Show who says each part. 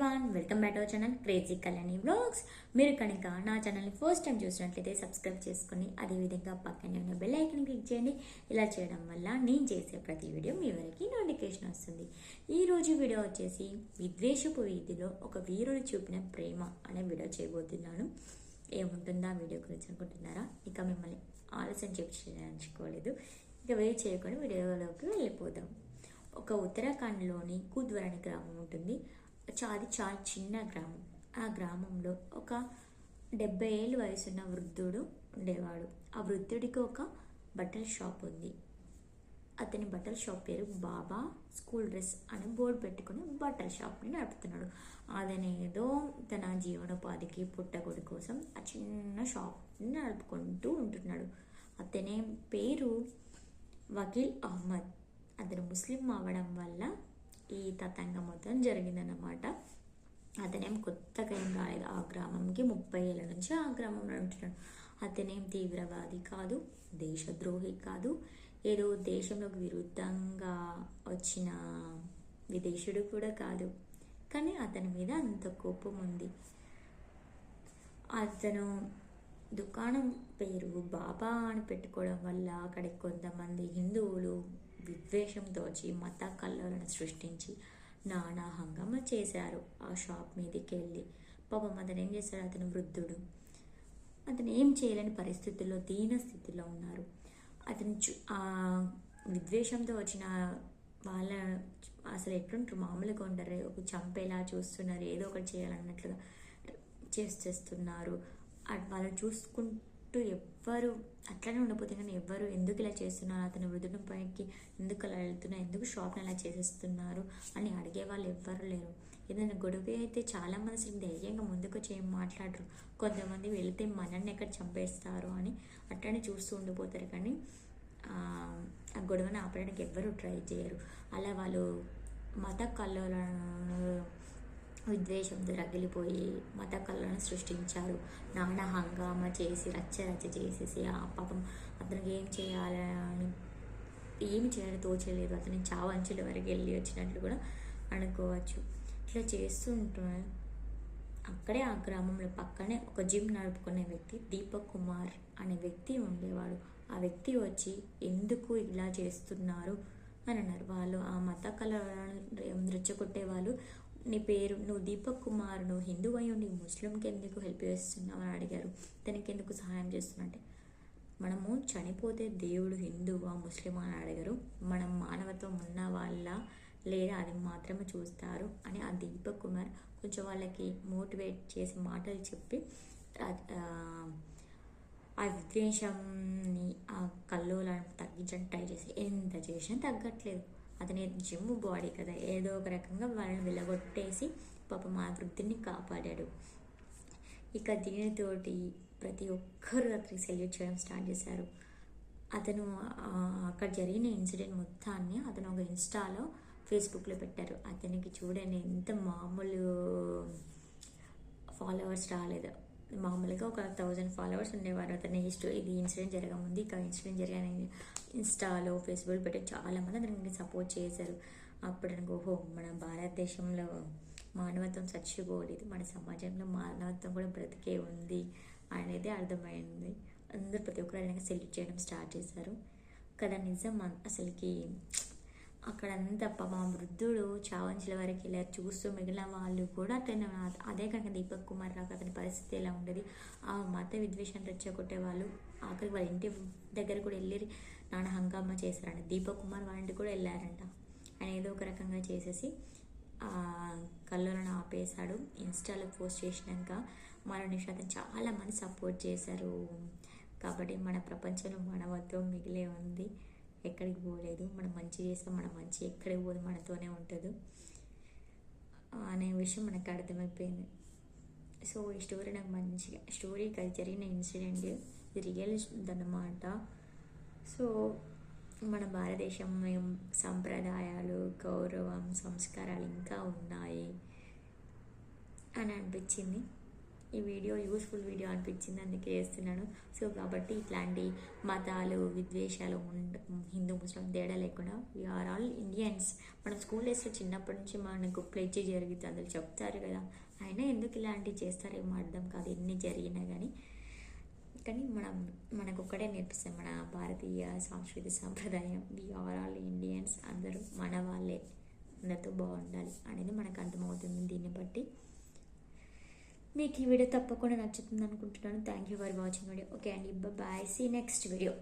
Speaker 1: One welcome back our channel crazy Kalyani blogs మీరు కనుక నా ఛానల్ని ఫస్ట్ టైం చూసినట్లయితే సబ్స్క్రైబ్ చేసుకొని అదేవిధంగా పక్కనే ఉన్న బెల్ ఐకన్ క్లిక్ చేయండి. ఇలా చేయడం వల్ల నేను చేసే ప్రతి వీడియో మీ వరకు నోటిఫికేషన్ వస్తుంది. ఈరోజు వీడియో వచ్చేసి విద్వేషపు వీధిలో ఒక వీరుడు చూపిన ప్రేమ అనే వీడియో చేయబోతున్నాను. ఏముంటుందా వీడియో గురించి అనుకుంటున్నారా? ఇక మిమ్మల్ని ఆలస్యం చేయించుకోలేదు. ఇక వెయిట్ చేయకుండా వీడియోలోకి వెళ్ళిపోదాం. ఒక ఉత్తరాఖండ్లోని కూద్వరణి గ్రామం ఉంటుంది. అది చాలా చిన్న గ్రామం. ఆ గ్రామంలో ఒక డెబ్బై ఏళ్ళు వయసున్న వృద్ధుడు ఉండేవాడు. ఆ వృద్ధుడికి ఒక బట్టల షాప్ ఉంది. అతని బట్టల షాప్ పేరు బాబా స్కూల్ డ్రెస్ అని బోర్డు పెట్టుకుని బట్టల షాప్ని నడుపుతున్నాడు. అతను తన జీవనోపాధికి పుట్టగొడి కోసం ఆ చిన్న షాప్ని నడుపుకుంటూ ఉంటున్నాడు. అతని పేరు వకీల్ అహ్మద్. అతను ముస్లిం అవ్వడం వల్ల ఈ తతంగం మొత్తం జరిగిందన్నమాట. అతనేం కొత్తగా ఏం రాలేదు. ఆ గ్రామంకి ముప్పై ఏళ్ళ నుంచి ఆ గ్రామంలో ఉంటున్నాడు అతనేం తీవ్రవాది కాదు దేశద్రోహి కాదు. ఏదో దేశంలోకి విరుద్ధంగా వచ్చిన విదేశీయుడు కూడా కాదు. కానీ అతని మీద అంత కోపం ఉంది. అతను దుకాణం పేరు బాబా అని పెట్టుకోవడం వల్ల అక్కడికి కొంతమంది హిందువులు విద్వేషంతో వచ్చి మత కల్లోలను సృష్టించి నానా హంగమ చేశారు. ఆ షాప్ మీదకి వెళ్ళి పాపం అతను ఏం చేశాడు? అతను వృద్ధుడు. అతను ఏం చేయలేని పరిస్థితుల్లో దీన స్థితిలో ఉన్నారు. అతను ఆ విద్వేషంతో వచ్చిన వాళ్ళ అసలు ఎట్లుంటారు? మామూలుగా ఉండరు. ఒక చంపేలా చూస్తున్నారు. ఏదో ఒకటి చేయాలన్నట్లుగా చేసేస్తున్నారు చేస్తున్నారు. వాళ్ళని చూసుకుంటూ ఎవ్వరు అట్లనే ఉండిపోతే కానీ ఎవ్వరు ఎందుకు ఇలా చేస్తున్నారు? అతని వృద్ధుని పైకి ఎందుకు అలా వెళ్తున్నారు? ఎందుకు షాప్ని అలా చేసేస్తున్నారు? అని అడిగే వాళ్ళు ఎవ్వరు లేరు. ఏదైనా గొడవ అయితే చాలామంది అసలు ధైర్యంగా ముందుకు వచ్చి ఏం మాట్లాడరు. కొంతమంది వెళితే మనల్ని ఎక్కడ చంపేస్తారు అని అట్లనే చూస్తూ ఉండిపోతారు కానీ ఆ గొడవని గొడవను ఆపడానికి ఎవ్వరూ ట్రై చేయరు. అలా వాళ్ళు మత కల్లోలను విద్వేషంతో రగిలిపోయి మత కళలను సృష్టించారు. నానా హంగామా చేసి రచ్చ రచ్చ చేసేసి ఆ పాపం అతనికి ఏం చేయాలని ఏమి చేయాలో తోచలేదు. అతని చావంచుల వరకు వెళ్ళి వచ్చినట్లు కూడా అనుకోవచ్చు. ఇట్లా చేస్తుంటే అక్కడే ఆ గ్రామంలో పక్కనే ఒక జిమ్ నడుపుకునే వ్యక్తి దీపక్ కుమార్ అనే వ్యక్తి ఉండేవాడు. ఆ వ్యక్తి వచ్చి ఎందుకు ఇలా చేస్తున్నారు? అని అన్నారు. వాళ్ళు ఆ మత కళలను రెచ్చగొట్టే వాళ్ళు నీ పేరు నువ్వు దీపక్ కుమార్ నువ్వు హిందూ అయి నీ ముస్లింకి ఎందుకు హెల్ప్ చేస్తున్నావు అని అడిగారు. తనకి ఎందుకు సహాయం చేస్తున్నట్టే? మనము చనిపోతే దేవుడు హిందువా ముస్లిం అని అడగరు. మనం మానవత్వం ఉన్న వాళ్ళ లేదా అది మాత్రమే చూస్తారు అని ఆ దీపక్ కుమార్ కొంచెం వాళ్ళకి మోటివేట్ చేసి మాటలు చెప్పి ఆ- ఆ విద్వేషంని ఆ కల్లోలను తగ్గించడానికి ట్రై చేసి ఎంత చేసినా తగ్గట్లేదు. అతని జిమ్ బాడీ కదా ఏదో ఒక రకంగా వాళ్ళని వెళ్ళగొట్టేసి పాపం ఆ వృద్ధిని కాపాడాడు. ఇక దీనితోటి ప్రతి ఒక్కరూ అతనికి సెల్యూట్ చేయడం స్టార్ట్ చేశారు. అతను అక్కడ జరిగిన ఇన్సిడెంట్ మొత్తాన్ని అతను ఒక ఇన్స్టాలో ఫేస్బుక్లో పెట్టారు. అతనికి చూడండి ఎంత మామూలు ఫాలోవర్స్ రాలేదు. మామూలుగా ఒక థౌజండ్ ఫాలోవర్స్ ఉండేవారు. అతని హిస్టరీ ఇది ఇన్సిడెంట్ జరగముంది. ఇక ఇన్సిడెంట్ జరిగిన ఇన్స్టాలో ఫేస్బుక్ పెట్టి చాలామంది అతనికి సపోర్ట్ చేశారు. అప్పుడు అనుకో ఓహో మన భారతదేశంలో మానవత్వం చచ్చిపోలేదు. మన సమాజంలో మానవత్వం కూడా బ్రతికే ఉంది అనేది అర్థమైంది. అందరూ ప్రతి ఒక్కరు ఆయన సెల్యూట్ చేయడం స్టార్ట్ చేశారు. కదా నిజం అసలుకి అక్కడ పాప మా వృద్ధుడు చావంచుల వరకు ఇలా చూస్తూ మిగిలిన వాళ్ళు కూడా అతను అదే కాక దీపక్ కుమార్ రాక అతని పరిస్థితి ఎలా ఉండేది? ఆ మత విద్వేషాన్ని రెచ్చగొట్టే వాళ్ళు ఆఖరికి వాళ్ళ ఇంటి దగ్గర కూడా వెళ్ళి నాన్న హంగామా చేశారంట. దీపక్ కుమార్ వాళ్ళ ఇంటికి కూడా వెళ్ళారంట. ఆయన ఏదో ఒక రకంగా చేసేసి ఆ కళ్ళలను ఆపేశాడు. ఇన్స్టాలో పోస్ట్ చేసినాక మరో నిమిషం చాలామంది చాలా మంది సపోర్ట్ చేశారు. కాబట్టి మన ప్రపంచంలో మానవత్వం మిగిలే ఉంది. ఎక్కడికి పోలేదు. మనం మంచి చేస్తాం మన మంచి ఎక్కడికి పోదు మనతోనే ఉంటుంది. అనే విషయం మనకు అర్థమైపోయింది. సో ఈ స్టోరీ నాకు మంచిగా స్టోరీ అది జరిగిన ఇన్సిడెంట్ ఇది రియల్ అన్నమాట. సో మన భారతదేశం సంప్రదాయాలు గౌరవం సంస్కారాలు ఇంకా ఉన్నాయి అని అనిపించింది. ఈ వీడియో యూస్ఫుల్ వీడియో అనిపించింది అందుకే చేస్తున్నాను. సో కాబట్టి ఇట్లాంటి మతాలు విద్వేషాలు ఉండ హిందూ ముస్లిం తేడా లేకుండా వీఆర్ ఆల్ ఇండియన్స్ మనం స్కూల్ డేస్లో చిన్నప్పటి నుంచి మనకు ప్లేజ్ జరుగుతుంది అందులో చెప్తారు కదా. అయినా ఎందుకు ఇలాంటివి చేస్తారేమో అర్థం కాదు ఎన్ని జరిగినా కానీ కానీ మనం మనకు ఒక్కడే నేర్పిస్తాం మన భారతీయ సాంస్కృతిక సాంప్రదాయం. వి ఆర్ ఆల్ ఇండియన్స్ అందరూ మన వాళ్ళే. అందరితో బాగుండాలి అనేది మనకు అర్థమవుతుంది దీన్ని బట్టి. మీకు ఈ వీడియో తప్పకుండా నచ్చుతుంది అనుకుంటున్నాను thank you for watching video okay అండి. Bye see next video